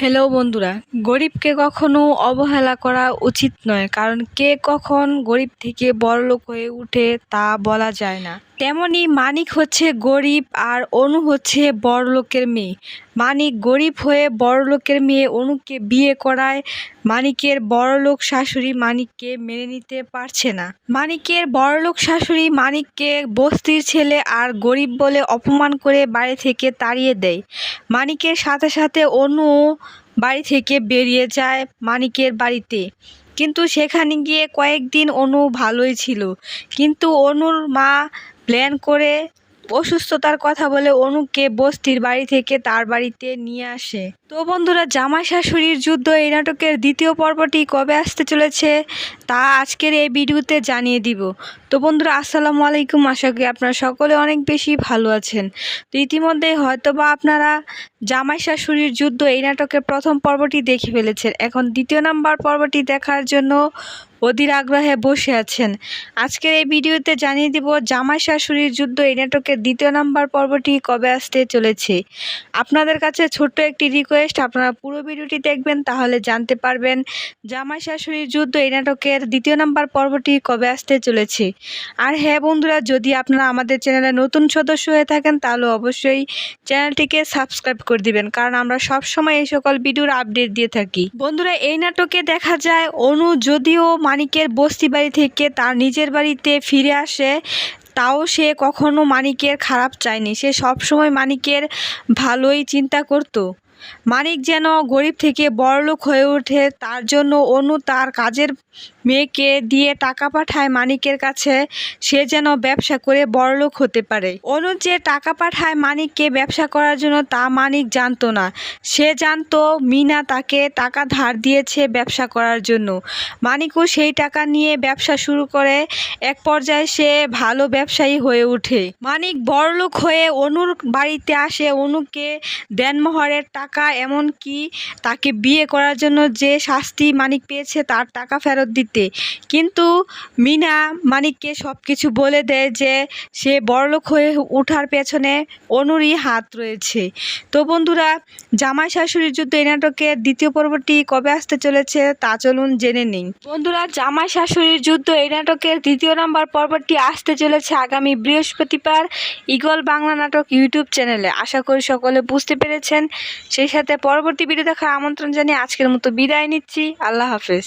Hello বন্ধুরা, গরিবকে কখনো অবহেলা করা উচিত নয়, কারণ কে কখন গরিব থেকে বড়লোক হয়ে উঠে তা বলা যায় না। তেমনি মানিক হচ্ছে গরিব আর অনু হচ্ছে বড়লোকের মেয়ে। মানিক গরিব হয়ে বড়লোকের মেয়ে অনুকে বিয়ে করায়, মানিকের বড়লোক শাশুড়ি মানিককে মেনে নিতে পারছে না। মানিকের বড়লোক শাশুড়ি মানিককে বস্তির ছেলে আর গরিব বলে অপমান করে বাড়ি থেকে তাড়িয়ে দেয়। মানিকের সাথে সাথে অনু বাড়ি থেকে বেরিয়ে যায় মানিকের বাড়িতে। কিন্তু সেখানে গিয়ে কয়েকদিন অনু ভালোই ছিল। কিন্তু অনুর মা প্ল্যান করে অসুস্থতার কথা বলে অনুকে বস্তির বাড়ি থেকে তার বাড়িতে নিয়ে আসে। তো বন্ধুরা জামাই শাশুড়ির যুদ্ধ এই নাটকের দ্বিতীয় পর্বটি কবে আসতে চলেছে তা আজকের এই ভিডিওতে জানিয়ে দিব। তো বন্ধুরা, আসসালামু আলাইকুম। আশা করি আপনারা সকলে অনেক বেশি ভালো আছেন। তো ইতিমধ্যে হয়তোবা আপনারা জামাই শাশুড়ির যুদ্ধ এই নাটকের প্রথম পর্বটি দেখে ফেলেছেন। এখন দ্বিতীয় নাম্বার পর্বটি দেখার জন্য অধীর আগ্রহে বসে আছেন। আজকের এই ভিডিওতে জানিয়ে দিব, জামাই শাশুড়ির যুদ্ধ এই নাটকের দ্বিতীয় নাম্বার পর্বটি কবে আসতে চলেছে। আপনাদের কাছে ছোট্ট একটি রিকোয়েস্ট আপনারা পুরো ভিডিওটি দেখবেন, তাহলে জানতে পারবেন জামাই শাশুড়ির যুদ্ধ এই নাটকের দ্বিতীয় নাম্বার পর্বটি কবে আসতে চলেছে। আর হ্যাঁ বন্ধুরা, যদি আপনারা আমাদের চ্যানেলে নতুন সদস্য হয়ে থাকেন, তাহলে অবশ্যই চ্যানেলটিকে সাবস্ক্রাইব করে দিবেন, কারণ আমরা সব সময় এই সকল ভিডিওর আপডেট দিয়ে থাকি। বন্ধুরা, এই নাটকে দেখা যায় অনু যদিও মানিকের বস্তি বাড়ি থেকে তার নিজের বাড়িতে ফিরে আসে, তাও সে কখনো মানিকের খারাপ চায়নি। সে সবসময় মানিকের ভালোই চিন্তা করতো। মানিক যেন গরিব থেকে বড়লোক হয়ে ওঠে, তার জন্য অনু তার কাজের মেয়েকে দিয়ে টাকা পাঠায় মানিকের কাছে। সে যেন ব্যবসা করে বড়লোক হতে পারে। অনু যে টাকা পাঠায় মানিককে ব্যবসা করার জন্য তা মানিক জানতো না। সে জানতো মিনা তাকে টাকা ধার দিয়েছে ব্যবসা করার জন্য। মানিকও সেই টাকা নিয়ে ব্যবসা শুরু করে। এক পর্যায়ে সে ভালো ব্যবসায়ী হয়ে ওঠে। মানিক বড়লোক হয়ে অনুর বাড়িতে আসে। অনুকে দেনমোহরের টাকা এমনকি তাকে বিয়ে করার জন্য যে শাস্তি মানিক পেয়েছে তার টাকা ফেরত দিতে। কিন্তু মিনা মানিককে সব কিছু বলে দেয় যে সে বড়লোক হয়ে ওঠার পেছনে অনুরই হাত রয়েছে। তো বন্ধুরা, জামাই শাশুড়ির যুদ্ধ এই নাটকের দ্বিতীয় পর্বটি কবে আসতে চলেছে তা চলুন জেনে নিন বন্ধুরা, জামাই শাশুড়ির যুদ্ধ এই নাটকের দ্বিতীয় নম্বর পর্বটি আসতে চলেছে আগামী বৃহস্পতিবার ইগল বাংলা নাটক ইউটিউব চ্যানেলে। আশা করি সকলে বুঝতে পেরেছেন। সেই সাথে পরবর্তী ভিডিও দেখার আমন্ত্রণ জানিয়ে আজকের মতো বিদায় নিচ্ছি। আল্লাহ হাফেজ।